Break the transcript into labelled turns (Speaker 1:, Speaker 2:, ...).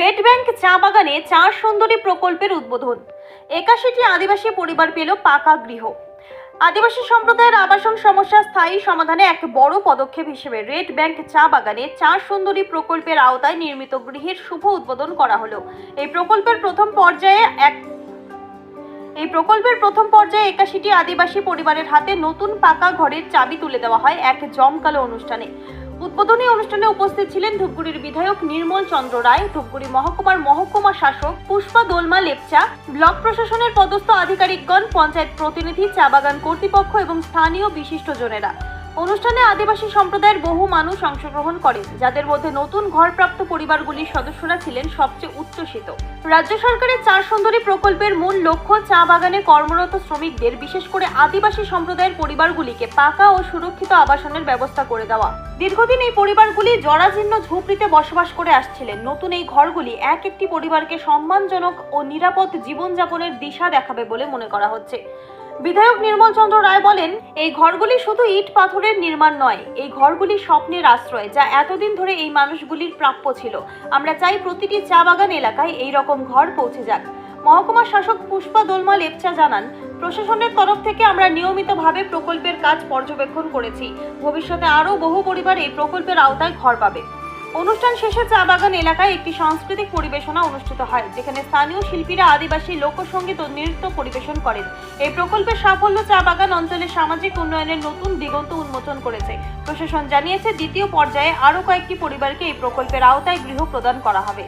Speaker 1: Red bank চা বাগানে চা সুন্দরী প্রকল্পের উদ্বোধন। একাশিটি আদিবাসী পরিবার পেল পাকা গৃহ। আদিবাসী সম্প্রদায়ের আবাসন সমস্যা স্থায়ী সমাধানে এক বড় পদক্ষেপ হিসেবে রেড ব্যাংক চা বাগানে চা সুন্দরী প্রকল্পের আওতায় নির্মিত গৃহের শুভ উদ্বোধন করা হলো। এই প্রকল্পের প্রথম পর্যায়ে এক এই প্রকল্পের প্রথম পর্যায়ে একাশিটি আদিবাসী পরিবারের হাতে নতুন পাকা ঘরের চাবি তুলে দেওয়া হয় এক জমকালো অনুষ্ঠানে। উদ্বোধনী অনুষ্ঠানে উপস্থিত ছিলেন ধূপগুড়ির বিধায়ক নির্মল চন্দ্র রায়, ধূপগুড়ি মহকুমার মহকুমা শাসক পুষ্পা দোলমা লেপচা, ব্লক প্রশাসনের পদস্থ আধিকারিকগণ, পঞ্চায়েত প্রতিনিধি চা বাগান কর্তৃপক্ষ এবং স্থানীয় বিশিষ্ট বিশিষ্টজনেরা। অনুষ্ঠানে আদিবাসী সম্প্রদায়ের বহু মানুষ অংশগ্রহণ করেন, যাদের মধ্যে নতুন ঘরপ্রাপ্ত পরিবারগুলির সদস্যরা ছিলেন সবচেয়ে উচ্ছ্বসিত। রাজ্য সরকারের চার সুন্দরী প্রকল্পের মূল লক্ষ্য চা বাগানে কর্মরত শ্রমিকদের, বিশেষ করে আদিবাসী সম্প্রদায়ের পরিবারগুলিকে পাকা ও সুরক্ষিত আবাসনের ব্যবস্থা করে দেওয়া। দীর্ঘদিন এই পরিবারগুলি জরাজীর্ণ ঝুপড়িতে বসবাস করে আসছিলেন। নতুন এই ঘরগুলি এক একটি পরিবারকে সম্মানজনক ও নিরাপদ জীবনযাপনের দিশা দেখাবে বলে মনে করা হচ্ছে। বিধায়ক নির্মল চন্দ্র রায় বলেন, এই ঘরগুলি শুধু ইট পাথরের নির্মাণ নয়, এই ঘরগুলি স্বপ্নের আশ্রয়, যা এতদিন ধরে এই মানুষগুলির প্রাপ্য ছিল। আমরা চাই প্রতিটি চা বাগান এলাকায় এই রকম ঘর পৌঁছে যাক। মহকুমা শাসক পুষ্পা দোলমা লেপচা জানান, প্রশাসনের তরফ থেকে আমরা নিয়মিতভাবে প্রকল্পের কাজ পর্যবেক্ষণ করেছি। ভবিষ্যতে আরও বহু পরিবার এই প্রকল্পের আওতায় ঘর পাবে। অনুষ্ঠান শেষে চা বাগান এলাকায় একটি সাংস্কৃতিক পরিবেশনা অনুষ্ঠিত হয়, যেখানে স্থানীয় শিল্পীরা আদিবাসী লোকসঙ্গীত ও নৃত্য পরিবেশন করেন। এই প্রকল্পের সাফল্য চা বাগান অঞ্চলের সামাজিক উন্নয়নের নতুন দিগন্ত উন্মোচন করেছে। প্রশাসন জানিয়েছে, দ্বিতীয় পর্যায়ে আরও কয়েকটি পরিবারকে এই প্রকল্পের আওতায় গৃহ প্রদান করা হবে।